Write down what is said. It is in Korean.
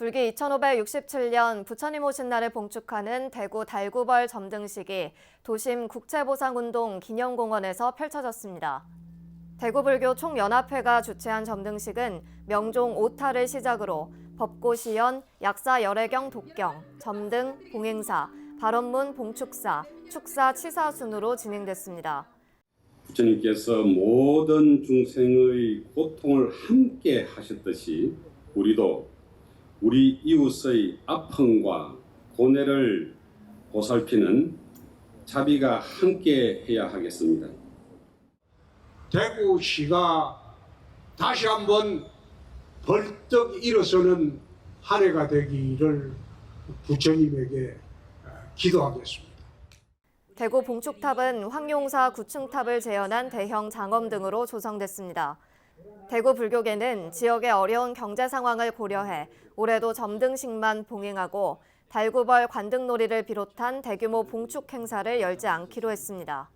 불기 2567년 부처님 오신 날을 봉축하는 대구 달구벌 점등식이 도심 국채보상운동 기념공원에서 펼쳐졌습니다. 대구불교 총연합회가 주최한 점등식은 명종 오타를 시작으로 법고시연, 약사 열애경 독경, 점등, 봉행사, 발언문 봉축사, 축사 치사 순으로 진행됐습니다. 부처님께서 모든 중생의 고통을 함께 하셨듯이 우리도 우리 이웃의 아픔과 고뇌를 보살피는 자비가 함께 해야 하겠습니다. 대구시가 다시 한번 벌떡 일어서는 한 해가 되기를 부처님에게 기도하겠습니다. 대구 봉축탑은 황용사 구층탑을 재현한 대형 장엄 등으로 조성됐습니다. 대구 불교계는 지역의 어려운 경제 상황을 고려해 올해도 점등식만 봉행하고 달구벌 관등놀이를 비롯한 대규모 봉축 행사를 열지 않기로 했습니다.